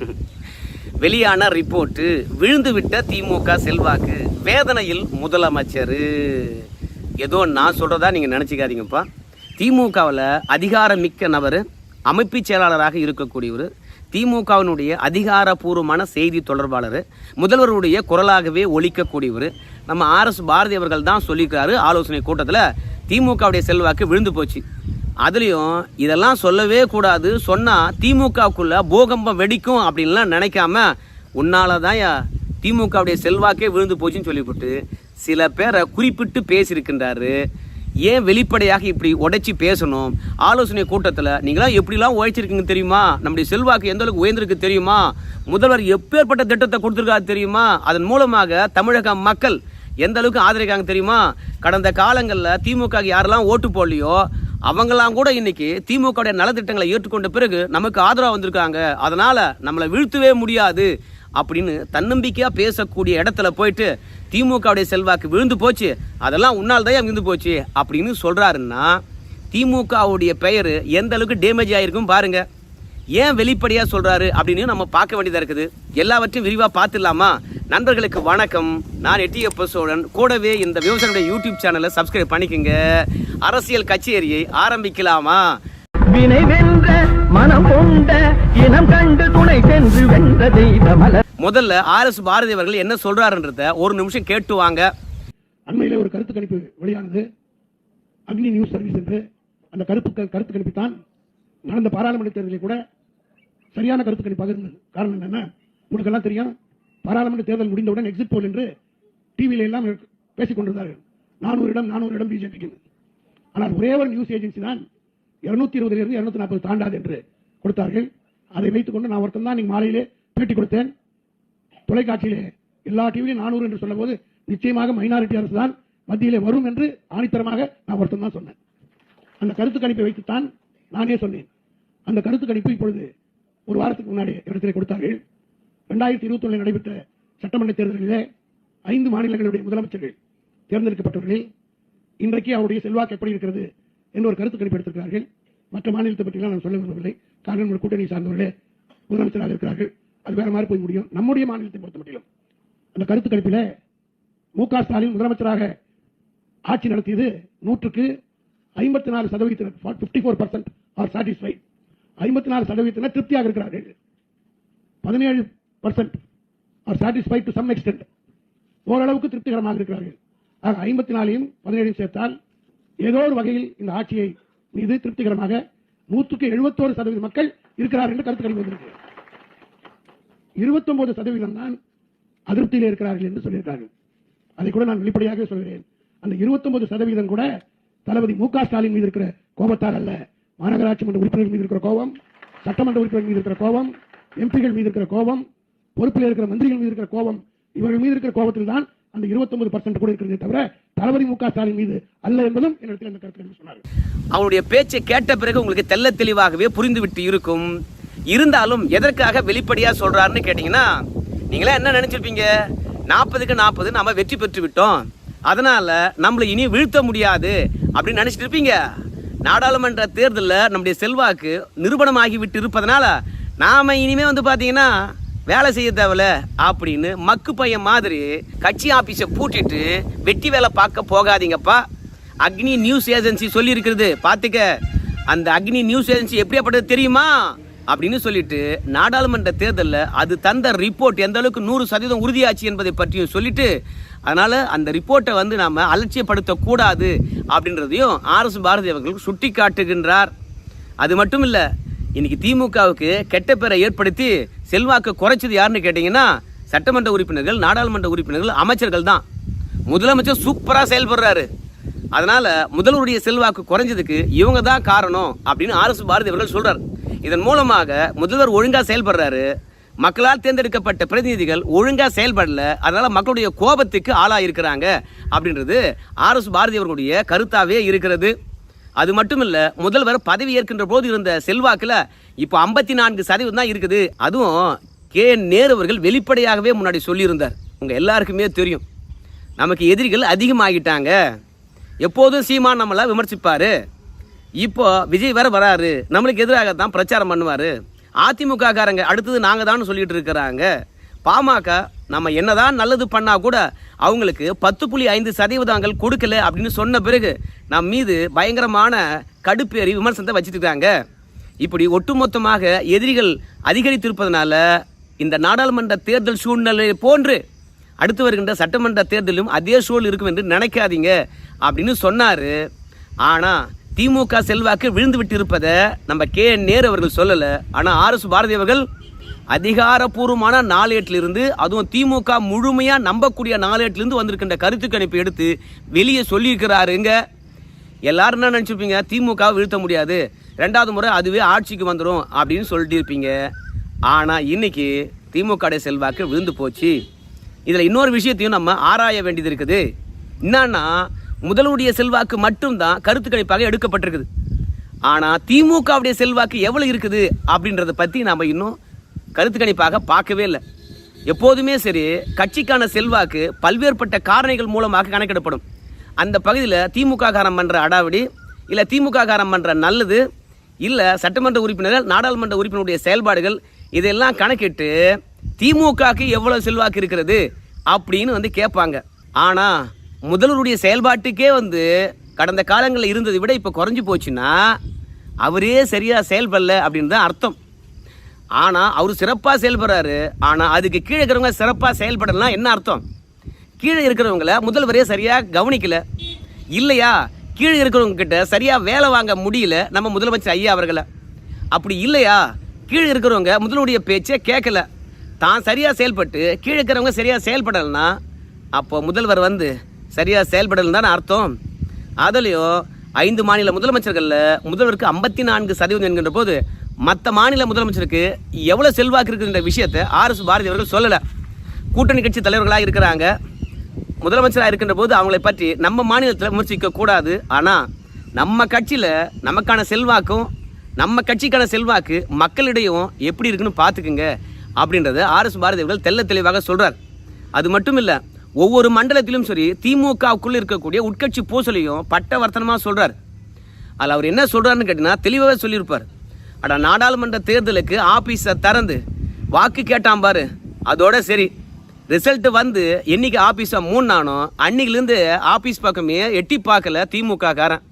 வெளியான ரிப்போர்ட்டு விழுந்து விட்ட திமுக செல்வாக்கு வேதனையில் முதலமைச்சர். ஏதோ நான் சொல்கிறதா நீங்கள் நினச்சிக்காதீங்கப்பா. திமுகவில் அதிகாரமிக்க நபர் அமைப்பு செயலாளராக இருக்கக்கூடியவர் திமுகவினுடைய அதிகாரப்பூர்வமான செய்தி தொடர்பாளர் முதல்வருடைய குரலாகவே ஒழிக்கக்கூடியவர் நம்ம ஆர்எஸ் பாரதி அவர்கள் தான் சொல்லியிருக்காரு ஆலோசனை கூட்டத்தில் திமுகவுடைய செல்வாக்கு விழுந்து போச்சு. அதுலேயும் இதெல்லாம் சொல்லவே கூடாது. சொன்னால் திமுகவுக்குள்ள பூகம்பம் வெடிக்கும் அப்படின்லாம் நினைக்காம உன்னால தான் திமுகவுடைய செல்வாக்கே விழுந்து போச்சுன்னு சொல்லிவிட்டு சில பேரை குறிப்பிட்டு பேசியிருக்கின்றாரு. ஏன் வெளிப்படையாக இப்படி உடைச்சி பேசணும்? ஆலோசனை கூட்டத்தில் நீங்களாம் எப்படிலாம் உழைச்சிருக்கீங்க தெரியுமா? நம்முடைய செல்வாக்கு எந்த அளவுக்கு உயர்ந்திருக்கு தெரியுமா? முதல்வர் எப்பேற்பட்ட திட்டத்தை கொடுத்துருக்காரு தெரியுமா? அதன் மூலமாக தமிழக மக்கள் எந்த அளவுக்கு ஆதரிக்காங்க தெரியுமா? கடந்த காலங்களில் திமுக யாரெல்லாம் ஓட்டு போடலையோ அவங்கெல்லாம் கூட இன்னைக்கு திமுகவுடைய நலத்திட்டங்களை ஏற்றுக்கொண்ட பிறகு நமக்கு ஆதரவாக வந்திருக்காங்க. அதனால நம்மளை வீழ்த்தவே முடியாது அப்படின்னு தன்னம்பிக்கையாக பேசக்கூடிய இடத்துல போயிட்டு திமுகவுடைய செல்வாக்கு விழுந்து போச்சு. அதெல்லாம் உன்னால் தான் விழுந்து போச்சு அப்படின்னு சொல்கிறாருன்னா திமுகவுடைய பெயர் எந்த அளவுக்கு டேமேஜ் ஆகிருக்கும் பாருங்கள் ஏன் வெளிப்படையா சொல்றாரு அப்படின்னு நம்ம பார்க்க வேண்டியதா இருக்குது. எல்லாவற்றையும் விரிவா பார்த்துடலாமா? நண்பர்களுக்கு வணக்கம். நான் எட்டியப்ப சோழன் கூடவே இந்த விவசாயியுடைய யூடியூப் சேனலை சப்ஸ்கிரைப் பண்ணிக்கோங்க. அரசியல் கச்சேரியை ஆரம்பிக்கலாமா? வினை வென்ற மனம் கொண்ட இனம் கண்டு துணை சென்று வென்ற தெய்வமல முதல்ல ஆர் எஸ் பாரதி அவர்கள் என்ன சொல்றாருன்றத ஒரு நிமிஷம் கேட்டு வாங்க. அண்மையிலே ஒரு கருத்து கணிப்பு வெளியானது. அக்னி நியூஸ் சர்வீஸ் என்று அந்த கருப்பு கருத்து கணிப்பு தான் நடந்த பாராளுமன்ற தேர்தலில் கூட சரியான கருத்து கணிப்பாக இருந்தது காரணம் என்னென்ன உங்களுக்கு எல்லாம் தெரியும் பாராளுமன்ற தேர்தல் முடிந்தவுடன் எக்ஸிட் போல் என்று டிவியில எல்லாம் பேசிக் கொண்டிருந்தார்கள். நானூறு இடம் நானூறு இடம் பிஜேபிக்கு ஆனால் ஒரே ஒரு நியூஸ் ஏஜென்சி தான் இருநூத்தி இருபதிலிருந்து இருநூத்தி நாற்பது தாண்டாது என்று கொடுத்தார்கள். அதை வைத்துக் கொண்டு நான் ஒருத்தன் தான் மாலையிலே பேட்டி கொடுத்தேன். தொலைக்காட்சியிலே எல்லா டிவிலையும் நானூறு என்று சொல்லும்போது நிச்சயமாக மைனாரிட்டி அரசு தான் மத்தியிலே வரும் என்று ஆணித்தரமாக நான் ஒருத்தன் தான் சொன்னேன். அந்த கருத்து கணிப்பை வைத்துத்தான் நானே சொன்னேன். அந்த கருத்து கணிப்பு இப்பொழுது ஒரு வாரத்துக்கு முன்னாடி இடத்திலே கொடுத்தார்கள். ரெண்டாயிரத்தி இருபத்தி நடைபெற்ற சட்டமன்ற தேர்தலிலே ஐந்து மாநிலங்களுடைய முதலமைச்சர்கள் தேர்ந்தெடுக்கப்பட்டவர்களில் இன்றைக்கு அவருடைய செல்வாக்கு எப்படி இருக்கிறது என்று ஒரு கருத்து கணிப்பு எடுத்திருக்கிறார்கள். மற்ற மாநிலத்தை பற்றிலாம் நான் சொல்ல விரும்பவில்லை. காரணம் உங்கள் கூட்டணி சார்ந்தவர்களே முதலமைச்சராக இருக்கிறார்கள். அது வேற மாதிரி போய் முடியும். நம்முடைய மாநிலத்தை பொறுத்த மட்டிலும் அந்த கருத்து கணிப்பில் மு க ஸ்டாலின் முதலமைச்சராக ஆட்சி நடத்தியது நூற்றுக்கு ஐம்பத்தி நாலு சதவீதத்தினர் fifty four percent are satisfied ஐம்பத்தி நாலு சதவீதத்தினர் திருப்தியாக இருக்கிறார்கள். பதினேழு percent are satisfied to some extent ஓரளவுக்கு திருப்திகரமாக இருக்கிறார்கள். ஆக ஐம்பத்தி நாலையும் பதினேழையும் சேர்த்தால் ஏதோ ஒரு வகையில் இந்த ஆட்சியை மீது திருப்திகரமாக நூற்றுக்கு எழுபத்தோரு சதவீத மக்கள் இருக்கிறார்கள் என்று கருத்து கணிப்பு வந்திருக்கு. இருபத்தொன்பது சதவீதம் தான் அதிருப்தியில் இருக்கிறார்கள் என்று சொல்லியிருக்கார்கள் அதை கூட நான் வெளிப்படையாக சொல்கிறேன். அந்த 29% சதவீதம் கூட தளபதி மு க ஸ்டாலின் மீது இருக்கிற கோபத்தால் அல்ல. மாநகராட்சி மன்ற உறுப்பினர்கள் மீது இருக்கிற கோபம் சட்டமன்ற உறுப்பினர்கள் மீது இருக்கிற கோபம் எம்பிகள் மீது இருக்கிற கோபம் பொறுப்பில் இருக்கிற மந்திரிகள் மீது இருக்கிற கோபம் இவர்கள் மீது இருக்கிற கோபத்தில் தான் அந்த 29% பர்சன்ட் கூட இருக்கிறதே தவிர தளபதி மு க ஸ்டாலின் மீது அல்ல என்பதும் என்னிடத்தில் அந்த கருத்து சொன்னார் அவனுடைய பேச்சை கேட்ட பிறகு உங்களுக்கு தெள்ள தெளிவாகவே புரிந்துவிட்டு இருக்கும். இருந்தாலும் எதற்காக வெளிப்படையா சொல்றாருன்னு கேட்டீங்கன்னா நீங்களே என்ன நினைச்சிருப்பீங்க? நாற்பதுக்கு நாற்பது நாம வெற்றி பெற்று விட்டோம். அதனால நம்மளை இனி வீழ்த்த முடியாது. அப்படின்னு நினைச்சிட்டு இருப்பீங்க. நாடாளுமன்ற தேர்தலில் நம்முடைய செல்வாக்கு நிரூபணமாகி விட்டு இருப்பதனால நாம இனிமே வந்து பார்த்தீங்கன்னா வேலை செய்ய தேவையில்ல அப்படின்னு மக்கு பையன் மாதிரி கட்சி ஆஃபீஸை பூட்டிட்டு வெட்டி வேலை பார்க்க போகாதீங்கப்பா. அக்னி நியூஸ் ஏஜென்சி சொல்லியிருக்கிறது. பார்த்துக்க. அந்த அக்னி நியூஸ் ஏஜென்சி எப்படியாப்பட்டது தெரியுமா? அப்படின்னு சொல்லிட்டு நாடாளுமன்ற தேர்தலில் அது தந்த ரிப்போர்ட் எந்த அளவுக்கு நூறு சதவீதம் உறுதியாச்சு என்பதை பற்றியும் சொல்லிட்டு அதனால் அந்த ரிப்போர்ட்டை வந்து நாம் அலட்சியப்படுத்தக்கூடாது அப்படின்றதையும் ஆர்எஸ் பாரதி அவர்கள் சுட்டி காட்டுகின்றார் அது மட்டும் இல்லை இன்னைக்கு திமுகவுக்கு கெட்ட பேரை ஏற்படுத்தி செல்வாக்கு குறைச்சது யாருன்னு கேட்டிங்கன்னா சட்டமன்ற உறுப்பினர்கள் நாடாளுமன்ற உறுப்பினர்கள் அமைச்சர்கள் தான். முதலமைச்சர் சூப்பராக செயல்படுறாரு. அதனால் முதல்வருடைய செல்வாக்கு குறைஞ்சதுக்கு இவங்க தான் காரணம் அப்படின்னு ஆர்எஸ் பாரதி அவர்கள் சொல்கிறார் இதன் மூலமாக முதல்வர் ஒழுங்கா செயல்படுறாரு. மக்களால் தேர்ந்தெடுக்கப்பட்ட பிரதிநிதிகள் ஒழுங்கா செயல்படல. அதனால மக்களுடைய கோபத்துக்கு ஆளாயிருக்கிறாங்க அப்படின்றது ஆர்எஸ் பாரதி அவர்களுடைய கருத்தாவே இருக்கிறது. அது மட்டும் இல்ல முதல்வர் பதவி ஏற்கின்ற போது இருந்த செல்வாக்குல இப்போ ஐம்பத்தி நான்கு சதவீதம் தான் இருக்குது. அதுவும் கே நேரு அவர்கள் வெளிப்படையாகவே முன்னாடி சொல்லியிருந்தார். உங்க எல்லாருக்குமே தெரியும். நமக்கு எதிரிகள் அதிகமாகிட்டாங்க. எப்போதும் சீமான் நம்மளை விமர்சிப்பாரு. இப்போ விஜய் வேற வராரு. நம்மளுக்கு எதிராக தான் பிரச்சாரம் பண்ணுவார். அதிமுக காரங்க அடுத்தது நாங்கள் தான் சொல்லிட்டு இருக்கிறாங்க. பாமக நம்ம என்னதான் நல்லது பண்ணா கூட அவங்களுக்கு பத்து புள்ளி ஐந்து சதவீதங்கள் கொடுக்கல அப்படின்னு சொன்ன பிறகு நம் மீது பயங்கரமான கடுப்பேறி விமர்சனத்தை வச்சுட்டு இருக்காங்க இப்படி ஒட்டுமொத்தமாக எதிரிகள் அதிகரித்திருப்பதனால இந்த நாடாளுமன்ற தேர்தல் சூழ்நிலை போன்று அடுத்து வருகின்ற சட்டமன்ற தேர்தலும் அதே சூழல் இருக்கும் என்று நினைக்காதீங்க அப்படின்னு சொன்னார். ஆனால் திமுக செல்வாக்கு விழுந்து விட்டிருப்பதை நம்ம கே. நேரு அவர்கள் சொல்லலை. ஆனால் ஆர். எஸ். பாரதி அவர்கள் அதிகாரப்பூர்வமான நாளேட்டிலிருந்து அதுவும் திமுக முழுமையாக நம்பக்கூடிய நாளேட்டிலிருந்து வந்திருக்கின்ற கருத்து கணிப்பு எடுத்து வெளியே சொல்லியிருக்கிறாருங்க எல்லாரும் என்ன நினச்சிருப்பீங்க? திமுக வீழ்த்த முடியாது. ரெண்டாவது முறை அதுவே ஆட்சிக்கு வந்துடும் அப்படின்னு சொல்லிட்டு இருப்பீங்க ஆனால் இன்னைக்கு திமுக செல்வாக்கு விழுந்து போச்சு. இதில் இன்னொரு விஷயத்தையும் நம்ம ஆராய வேண்டியது இருக்குது. என்னன்னா முதலுடைய செல்வாக்கு மட்டும்தான் கருத்து கணிப்பாக எடுக்கப்பட்டிருக்குது. ஆனால் திமுகவுடைய செல்வாக்கு எவ்வளோ இருக்குது அப்படின்றத பற்றி நாம் இன்னும் கருத்து கணிப்பாக பார்க்கவே இல்லை. எப்போதுமே சரி கட்சிக்கான செல்வாக்கு பல்வேறுபட்ட காரணிகள் மூலமாக கணக்கிடப்படும். அந்த பகுதியில் திமுக காரம் பண்ணுற அடாவடி இல்லை திமுக காரம் பண்ணுற நல்லது இல்லை சட்டமன்ற உறுப்பினர்கள் நாடாளுமன்ற உறுப்பினருடைய செயல்பாடுகள் இதெல்லாம் கணக்கிட்டு திமுகக்கு எவ்வளோ செல்வாக்கு இருக்கிறது அப்படின்னு வந்து கேட்பாங்க. ஆனால் முதல்வருடைய செயல்பாட்டுக்கே வந்து கடந்த காலங்களில் இருந்ததை விட இப்போ குறைஞ்சி போச்சுன்னா அவரே சரியாக செயல்படல அப்படின்னு தான் அர்த்தம். ஆனால் அவர் சிறப்பாக செயல்படுறாரு. ஆனால் அதுக்கு கீழே இருக்கிறவங்க சிறப்பாக செயல்படலாம் என்ன அர்த்தம்? கீழே இருக்கிறவங்கள முதல்வரே சரியாக கவனிக்கலை. இல்லையா? கீழே இருக்கிறவங்க கிட்ட சரியாக வேலை வாங்க முடியல நம்ம முதலமைச்சர் ஐயா அவர்களை. அப்படி இல்லையா? கீழே இருக்கிறவங்க முதல்வருடைய பேச்சை கேட்கல. தான் சரியாக செயல்பட்டு கீழே இருக்கிறவங்க சரியாக செயல்படலைன்னா அப்போ முதல்வர் வந்து சரியாக செயல்படலன்னு தான் அர்த்தம்? அதுலேயும் ஐந்து மாநில முதலமைச்சர்களில் முதல்வருக்கு ஐம்பத்தி நான்கு சதவீதம் என்கின்ற போது மற்ற மாநில முதலமைச்சருக்கு எவ்வளோ செல்வாக்கு இருக்குன்ற விஷயத்தை ஆர் எஸ் பாரதி அவர்கள் சொல்லலை. கூட்டணி கட்சி தலைவர்களாக இருக்கிறாங்க. முதலமைச்சராக இருக்கின்ற போது அவங்களை பற்றி நம்ம மாநிலத்தில் விமர்சிக்க கூடாது. ஆனால் நம்ம கட்சியில் நமக்கான செல்வாக்கும் நம்ம கட்சிக்கான செல்வாக்கு மக்களிடையும் எப்படி இருக்குன்னு பார்த்துக்குங்க அப்படின்றத ஆர் எஸ் பாரதி அவர்கள் தெள்ள தெளிவாக சொல்கிறார் அது மட்டும் இல்லை ஒவ்வொரு மண்டலத்திலும் சரி திமுகவுக்குள்ளே இருக்கக்கூடிய உட்கட்சி பூசலையும் பட்ட வர்த்தனமாக சொல்கிறார் அதில் அவர் என்ன சொல்கிறாருன்னு கேட்டிங்கன்னா தெளிவாகவே சொல்லியிருப்பார். அட நாடாளுமன்ற தேர்தலுக்கு ஆபீஸை திறந்து வாக்கு கேட்டான் பாரு. அதோட சரி ரிசல்ட்டு வந்து என்னைக்கு ஆஃபீஸை மூணானோ அன்னைக்கிலேருந்து ஆஃபீஸ் பக்கமே எட்டி பார்க்கல திமுக காரன்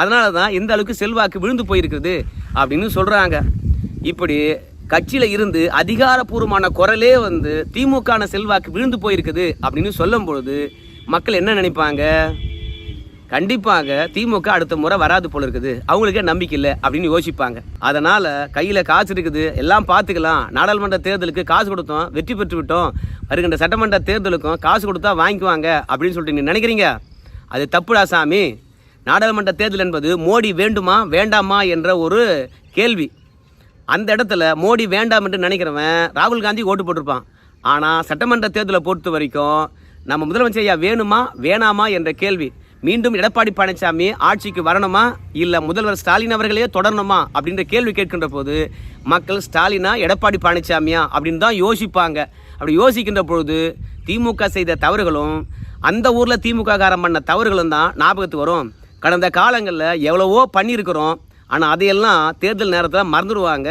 அதனால தான் இந்த அளவுக்கு செல்வாக்கு விழுந்து போயிருக்குது அப்படின்னு சொல்கிறாங்க இப்படி கட்சியில் இருந்து அதிகாரப்பூர்வமான குரலே வந்து திமுகன செல்வாக்கு விழுந்து போயிருக்குது அப்படின்னு சொல்லும் பொழுது மக்கள் என்ன நினைப்பாங்க? கண்டிப்பாக திமுக அடுத்த முறை வராது போல இருக்குது. அவங்களுக்கே நம்பிக்கை இல்லை அப்படின்னு யோசிப்பாங்க. அதனால் கையில் காசு இருக்குது. எல்லாம் பார்த்துக்கலாம். நாடாளுமன்ற தேர்தலுக்கு காசு கொடுத்தோம். வெற்றி பெற்று விட்டோம். வருகின்ற சட்டமன்ற தேர்தலுக்கும் காசு கொடுத்தா வாங்கிக்குவாங்க அப்படின்னு சொல்லிட்டு நீங்கள் நினைக்கிறீங்க? அது தப்புடா சாமி. நாடாளுமன்ற தேர்தல் என்பது மோடி வேண்டுமா வேண்டாமா என்ற ஒரு கேள்வி. அந்த இடத்துல மோடி வேண்டாம் என்று நினைக்கிறவன் ராகுல் காந்தி ஓட்டு போட்டிருப்பான். ஆனால் சட்டமன்ற தேர்தலை பொறுத்த வரைக்கும் நம்ம முதலமைச்சர் ஐயா வேணுமா வேணாமா என்ற கேள்வி. மீண்டும் எடப்பாடி பழனிசாமி ஆட்சிக்கு வரணுமா இல்லை முதல்வர் ஸ்டாலின் அவர்களே தொடரணுமா அப்படின்ற கேள்வி கேட்கின்ற போது மக்கள் ஸ்டாலினா எடப்பாடி பழனிசாமியா அப்படின்னு தான் யோசிப்பாங்க. அப்படி யோசிக்கின்ற பொழுது திமுக செய்த தவறுகளும் அந்த ஊரில் திமுக காரம் பண்ண தவறுகளும் தான் ஞாபகத்துக்கு வரும். கடந்த காலங்களில் எவ்வளவோ பண்ணியிருக்கிறோம். ஆனால் அதையெல்லாம் தேர்தல் நேரத்தில் மறந்துடுவாங்க.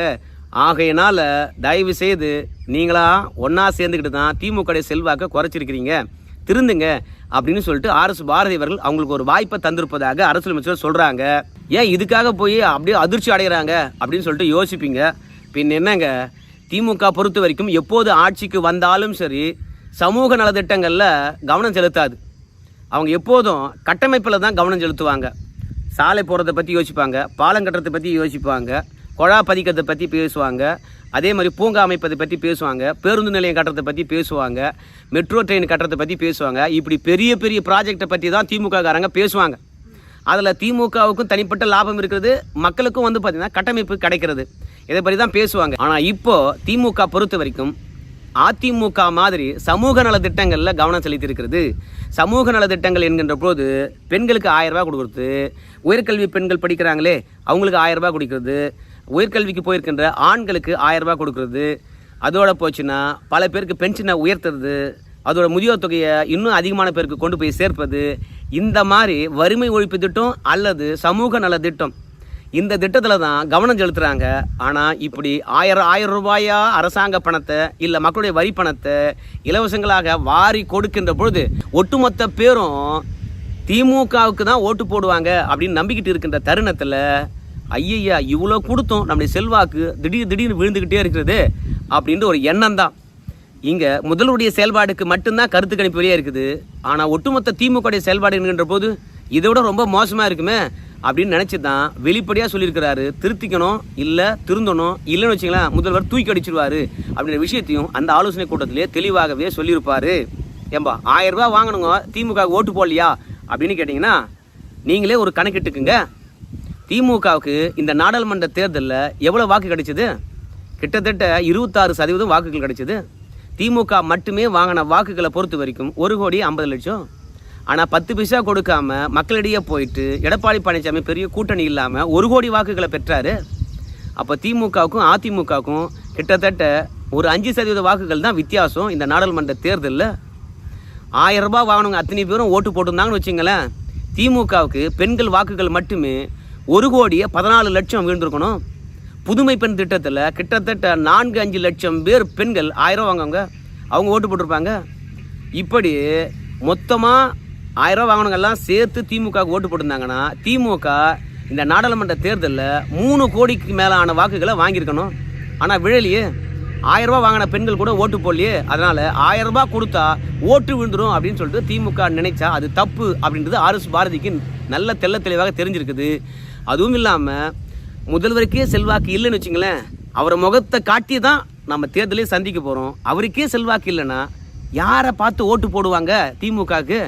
ஆகையினால் தயவு செய்து நீங்களா ஒன்றா சேர்ந்துக்கிட்டு தான் திமுக செல்வாக்கை குறைச்சிருக்கிறீங்க. திருந்துங்க அப்படின்னு சொல்லிட்டு ஆர்எஸ் பாரதி அவர்கள் அவங்களுக்கு ஒரு வாய்ப்பை தந்திருப்பதாக அரசியல் அமைச்சர் சொல்கிறாங்க ஏன் இதுக்காக போய் அப்படியே அதிர்ச்சி அடைகிறாங்க அப்படின்னு சொல்லிட்டு யோசிப்பீங்க. பின் என்னங்க? திமுக பொறுத்த வரைக்கும் எப்போது ஆட்சிக்கு வந்தாலும் சரி சமூக நலத்திட்டங்களில் கவனம் செலுத்தாது. அவங்க எப்போதும் கட்டமைப்பில் தான் கவனம் செலுத்துவாங்க. சாலை போகிறத பற்றி யோசிப்பாங்க பாலம் கட்டுறதை பற்றி யோசிப்பாங்க குழா பதிக்கிறதை பற்றி பேசுவாங்க அதே மாதிரி பூங்கா அமைப்பதை பற்றி பேசுவாங்க பேருந்து நிலையம் கட்டுறதை பற்றி பேசுவாங்க மெட்ரோ ட்ரெயின் கட்டுறதை பற்றி பேசுவாங்க இப்படி பெரிய பெரிய ப்ராஜெக்டை பற்றி தான் திமுககாரங்க பேசுவாங்க. அதில் திமுகவுக்கும் தனிப்பட்ட லாபம் இருக்கிறது மக்களுக்கும் வந்து பார்த்திங்கன்னா கட்டமைப்பு கிடைக்கிறது. இதை பற்றி தான் பேசுவாங்க. ஆனால் இப்போது திமுக பொறுத்த வரைக்கும் அதிமுக மாதிரி சமூக நலத்திட்டங்களில் கவனம் செலுத்தியிருக்கிறது. சமூக நலத்திட்டங்கள் என்கின்ற போது பெண்களுக்கு ஆயரரூபா கொடுக்குறது. உயர்கல்வி பெண்கள் படிக்கிறாங்களே அவங்களுக்கு ஆயரரூபா கொடுக்குறது. உயர்கல்விக்கு போயிருக்கின்ற ஆண்களுக்கு ஆயரரூபா கொடுக்குறது கொடுக்கறது. அதோட போச்சுன்னா பல பேருக்கு பென்ஷனை உயர்த்துறது. அதோட முதியோர் தொகையை இன்னும் அதிகமான பேருக்கு கொண்டு போய் சேர்ப்பது. இந்த மாதிரி வறுமை ஒழிப்பு திட்டம் அல்லது சமூக நல திட்டம் இந்த திட்டத்தில் தான் கவனம் செலுத்துகிறாங்க ஆனால் இப்படி ஆயிரம் ஆயிரம் ரூபாயா அரசாங்க பணத்தை இல்லை மக்களுடைய வரி பணத்தை இலவசங்களாக வாரி கொடுக்கின்ற பொழுது ஒட்டுமொத்த பேரும் திமுகவுக்கு தான் ஓட்டு போடுவாங்க அப்படின்னு நம்பிக்கிட்டு இருக்கின்ற தருணத்தில் ஐயையா இவ்வளோ கொடுத்தோம் நம்முடைய செல்வாக்கு திடீர் திடீர்னு விழுந்துக்கிட்டே இருக்கிறது அப்படின்ற ஒரு எண்ணம் தான். இங்கே முதல்வருடைய செயல்பாடுக்கு மட்டும்தான் கருத்து கணிப்பு வெளியே இருக்குது. ஆனால் ஒட்டுமொத்த திமுகவுடைய செயல்பாடு என்கின்ற போது இதை விட ரொம்ப மோசமாக இருக்குமே. அப்படின்னு நினச்சி தான் வெளிப்படையாக சொல்லியிருக்கிறாரு. திருத்திக்கணும் இல்லை திருந்தணும் இல்லைன்னு வச்சுங்களேன் முதல்வர் தூக்கி அடிச்சிருவாரு அப்படின்ற விஷயத்தையும் அந்த ஆலோசனை கூட்டத்திலே தெளிவாகவே சொல்லியிருப்பார். ஏம்பா ஆயிரம் ரூபா வாங்கணுங்க திமுக ஓட்டு போடலையா அப்படின்னு கேட்டிங்கன்னா நீங்களே ஒரு கணக்கிட்டுக்குங்க திமுகவுக்கு இந்த நாடாளுமன்ற தேர்தலில் எவ்வளோ வாக்கு கிடைச்சிது? கிட்டத்தட்ட இருபத்தாறு சதவீதம் வாக்குகள் கிடைச்சிது. திமுக மட்டுமே வாங்கின வாக்குகளை பொறுத்த வரைக்கும் ஒரு கோடி ஐம்பது லட்சம். ஆனால் பத்து பைசா கொடுக்காம மக்களிடையே போயிட்டு எடப்பாடி பழனிசாமி பெரிய கூட்டணி இல்லாமல் ஒரு கோடி வாக்குகளை பெற்றாரு. அப்போ திமுகவுக்கும் அதிமுகவுக்கும் கிட்டத்தட்ட ஒரு அஞ்சு சதவீத வாக்குகள் தான் வித்தியாசம் இந்த நாடாளுமன்ற தேர்தலில். ஆயிரம் ரூபாய் வாங்கினவங்க அத்தனை பேரும் ஓட்டு போட்டிருந்தாங்கன்னு வச்சுங்களேன். திமுகவுக்கு பெண்கள் வாக்குகள் மட்டுமே ஒரு கோடியே பதினாலு லட்சம் வீழ்ந்துருக்கணும். புதுமை பெண் திட்டத்தில் கிட்டத்தட்ட நான்கு அஞ்சு லட்சம் பேர் பெண்கள் ஆயிரம் வாங்குவாங்க. அவங்க ஓட்டு போட்டிருப்பாங்க. இப்படி மொத்தமாக ஆயிரம் வாங்கினவங்கெல்லாம் சேர்த்து திமுகவுக்கு ஓட்டு போட்டிருந்தாங்கன்னா திமுக இந்த நாடாளுமன்ற தேர்தலில் மூணு கோடிக்கு மேலான வாக்குகளை வாங்கியிருக்கணும். ஆனால் விழலையே ஆயிரம் வாங்கின பெண்கள் கூட ஓட்டு போடலையே. அதனால ஆயிரம் ரூபாய் கொடுத்தா ஓட்டு விழுந்துடும் அப்படின்னு சொல்லிட்டு திமுக நினைச்சா அது தப்பு அப்படின்றது ஆர் பாரதிக்கு நல்ல தெள்ள தெளிவாக தெரிஞ்சிருக்குது. அதுவும் இல்லாமல் முதல்வருக்கே செல்வாக்கு இல்லைன்னு வச்சுங்களேன் அவரை முகத்தை காட்டி தான் நம்ம தேர்தலே சந்திக்க போகிறோம் அவருக்கே செல்வாக்கு இல்லைன்னா யாரை பார்த்து ஓட்டு போடுவாங்க திமுகவுக்கு?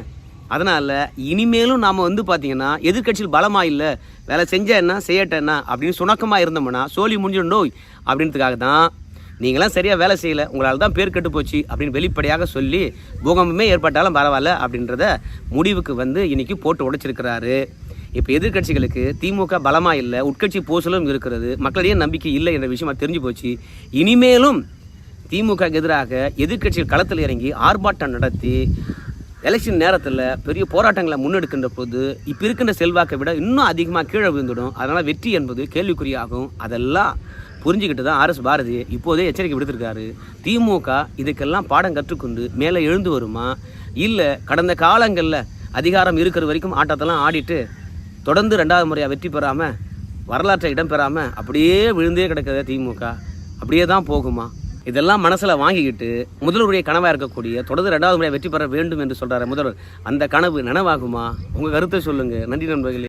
அதனால் இனிமேலும் நாம் வந்து பார்த்தீங்கன்னா எதிர்கட்சியில் பலமாக இல்லை வேலை செஞ்ச என்ன செய்யட்ட என்ன அப்படின்னு சுணக்கமாக இருந்தோம்னா சோழி முடிஞ்சிடணும் அப்படின்றதுக்காக தான் நீங்களாம் சரியாக வேலை செய்யலை உங்களால் தான் பேர் கெட்டு போச்சு அப்படின்னு வெளிப்படையாக சொல்லி பூகம்பமே ஏற்பட்டாலும் பரவாயில்ல அப்படின்றத முடிவுக்கு வந்து இன்னைக்கு போட்டு உடைச்சிருக்கிறாரு. இப்போ எதிர்க்கட்சிகளுக்கு திமுக பலமாக இல்லை உட்கட்சி பூசலும் இருக்கிறது மக்களிடையே நம்பிக்கை இல்லை என்ற விஷயமா தெரிஞ்சு போச்சு. இனிமேலும் திமுக எதிராக எதிர்க்கட்சிகள் களத்தில் இறங்கி ஆர்ப்பாட்டம் நடத்தி எலெக்ஷன் நேரத்தில் பெரிய போராட்டங்களை முன்னெடுக்கின்ற போது இப்போ இருக்கின்ற செல்வாக்கை விட இன்னும் அதிகமாக கீழே விழுந்துடும். அதனால் வெற்றி என்பது கேள்விக்குறியாகும். அதெல்லாம் புரிஞ்சுக்கிட்டு தான் ஆர்எஸ் பாரதி இப்போதே எச்சரிக்கை விடுத்திருக்காரு. திமுக இதுக்கெல்லாம் பாடம் கற்றுக்கொண்டு மேலே எழுந்து வருமா? இல்லை கடந்த காலங்களில் அதிகாரம் இருக்கிற வரைக்கும் ஆட்டத்தெல்லாம் ஆடிட்டு தொடர்ந்து ரெண்டாவது முறையாக வெற்றி பெறாமல் வரலாற்றை இடம் பெறாமல் அப்படியே விழுந்தே கிடக்குதே திமுக. அப்படியே தான் போகுமா? இதெல்லாம் மனசில் வாங்கிக்கிட்டு முதல்வருடைய கனவாக இருக்கக்கூடிய தொடர்ந்து ரெண்டாவது முறையாக வெற்றி பெற வேண்டும் என்று சொல்கிறார் முதல்வர். அந்த கனவு நனவாகுமா? உங்கள் கருத்தை சொல்லுங்கள் நன்றி நண்பர்களே.